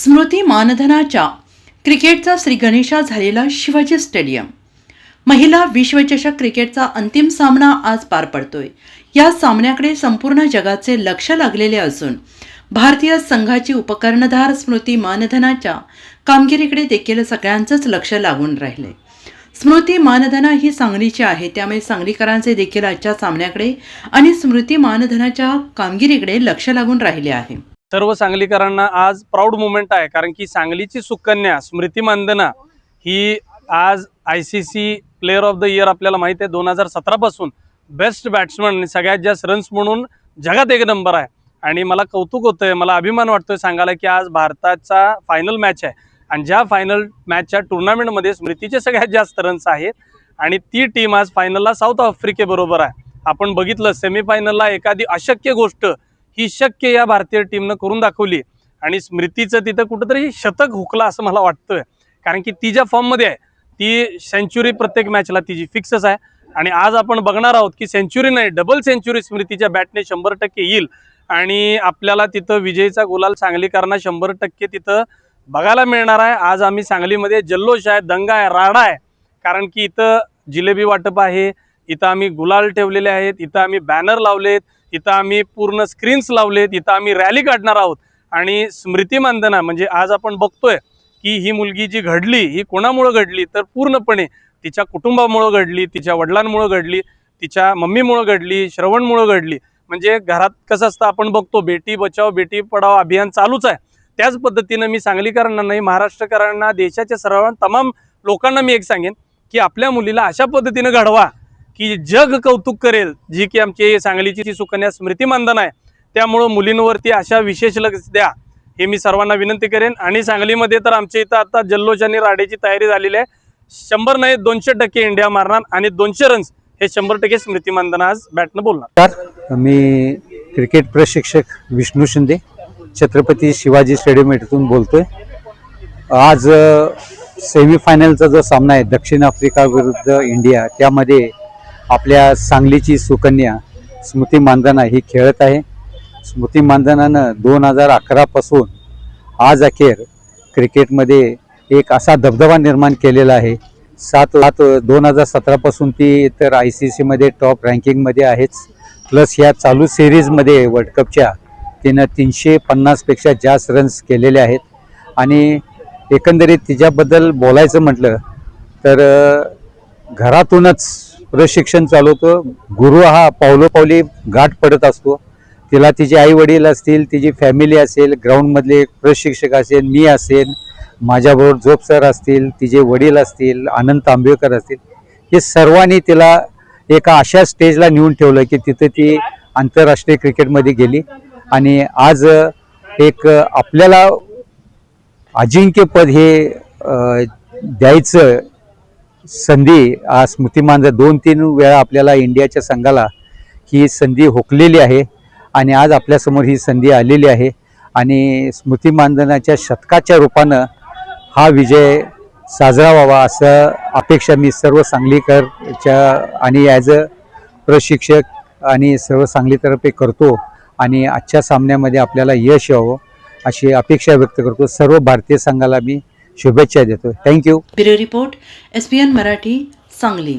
स्मृती मानधनाच्या क्रिकेटचा श्री गणेशा झालेला शिवाजी स्टेडियम. महिला विश्वचषक क्रिकेटचा अंतिम सामना आज पार पडतोय. या सामन्याकडे संपूर्ण जगाचे लक्ष लागलेले असून भारतीय संघाची उपकर्णधार स्मृती मानधनाच्या कामगिरीकडे देखील सगळ्यांचंच लक्ष लागून राहिले. स्मृती मानधना ही सांगलीची आहे त्यामुळे सांगलीकरांचे देखील आजच्या सामन्याकडे आणि स्मृती मानधनाच्या कामगिरीकडे लक्ष लागून राहिले आहे. सर्व सांगलीकरांना आज प्राऊड मुमेंट आहे. कारण की सांगलीची सुकन्या स्मृती मानधना ही आज I C C player of the year आपल्याला माहिती आहे. दोन हजार सतरापासून बेस्ट बॅट्समन आणि सगळ्यात जास्त रन्स म्हणून जगात एक नंबर आहे. आणि मला कौतुक होतं आहे मला अभिमान वाटतोय सांगायला की आज भारताचा फायनल मॅच आहे. आणि ज्या फायनल मॅचच्या टुर्नामेंटमध्ये स्मृतीचे सगळ्यात जास्त रन्स आहेत. आणि ती टीम आज फायनलला साऊथ आफ्रिकेबरोबर आहे. आपण बघितलं सेमीफायनलला एखादी अशक्य गोष्ट ही शक्य या भारतीय टीमनं करून दाखवली. आणि स्मृतीचं तिथं कुठंतरी शतक हुकला असं मला वाटतंय. कारण की ती ज्या फॉर्ममध्ये आहे ती सेंच्युरी प्रत्येक मॅचला तिची फिक्सच आहे. आणि आज आपण बघणार आहोत की सेंच्युरी नाही डबल सेंच्युरी स्मृतीच्या बॅटने शंभर टक्के येईल. आणि आपल्याला तिथं विजयीचा गुलाल सांगलीकरांना शंभर टक्के तिथं बघायला मिळणार आहे. आज आम्ही सांगलीमध्ये जल्लोष आहे दंगा आहे राडा आहे. कारण की इथं जिलेबी वाटप आहे इथं आम्ही गुलाल ठेवलेले आहेत इथं आम्ही बॅनर लावलेत इथं आम्ही पूर्ण स्क्रीन्स लावलेत इथं आम्ही रॅली काढणार आहोत. आणि स्मृती मानधना म्हणजे आज आपण बघतोय की ही मुलगी जी घडली ही कोणामुळं घडली तर पूर्णपणे तिच्या कुटुंबामुळं घडली तिच्या वडिलांमुळं घडली तिच्या मम्मीमुळं घडली श्रवणमुळं घडली. म्हणजे घरात कसं असतं आपण बघतो बेटी बचाव बेटी पढाव अभियान चालूच आहे. त्याच पद्धतीनं मी सांगलीकरांना नाही महाराष्ट्रकरांना देशाच्या सर्व तमाम लोकांना मी एक सांगेन की आपल्या मुलीला अशा पद्धतीनं घडवा. की जग कौतुक करेल जी की आमची सांगलीची जी सुकन्या स्मृती मानधन आहे त्यामुळं मुलींवरती अशा विशेष लक्ष द्या. हे मी सर्वांना विनंती करेन. आणि सांगलीमध्ये तर आमच्या इथं आता जल्लोष आणि राडेची तयारी झालेली आहे. शंभर नाही दोनशे टक्के इंडिया मारणार आणि दोनशे रन्स हे शंभर टक्के स्मृती मानधन आज बॅटनं बोलणार. मी क्रिकेट प्रशिक्षक विष्णू शिंदे छत्रपती शिवाजी स्टेडियम येथून बोलतोय. आज सेमीफायनलचा जो सामना आहे दक्षिण आफ्रिका विरुद्ध इंडिया त्यामध्ये आपल्या सांगलीची सुकन्या स्मृती मानधना ही खेळत आहे. स्मृती मानधनानं दोन हजार अकरापासून आज अखेर क्रिकेटमध्ये एक असा दबदबा निर्माण केलेला आहे. सात सात दोन हजार सतरापासून ती तर आय सी सीमध्ये टॉप रँकिंगमध्ये आहेच. प्लस ह्या चालू सिरीजमध्ये वर्ल्ड कपच्या तिनं तीनशे पन्नासपेक्षा जास्त रन्स केलेले आहेत. आणि एकंदरीत तिच्याबद्दल बोलायचं म्हटलं तर घरातूनच प्रशिक्षण चालवतो. गुरु हा पावलोपावली गाठ पडत असतो. तिला तिचे आई वडील असतील तिची फॅमिली असेल ग्राउंडमधले प्रशिक्षक असेल मी असेल माझ्याबरोबर जोप सर असतील तिचे वडील असतील आनंद तांबेकर असतील हे सर्वांनी तिला एका अशा स्टेजला नेऊन ठेवलं की तिथं ती आंतरराष्ट्रीय क्रिकेटमध्ये गेली. आणि आज एक आपल्याला अजिंक्यपद हे द्यायचं संधी आज स्मृती दोन तीन वेळा आपल्याला इंडियाच्या संघाला ही संधी हुकलेली आहे आणि आज आपल्यासमोर ही संधी आलेली आहे. आणि स्मृतिमानधनाच्या शतकाच्या रूपानं हा विजय साजरा व्हावा असं अपेक्षा मी सर्व सांगलीकरच्या आणि ॲज अ प्रशिक्षक आणि सर्व सांगलीतर्फे करतो आणि आजच्या सामन्यामध्ये आपल्याला यश यावं अशी अपेक्षा व्यक्त करतो. सर्व भारतीय संघाला मी शुभेच्छा देतो thank you bureau report S P N Marathi Sangli.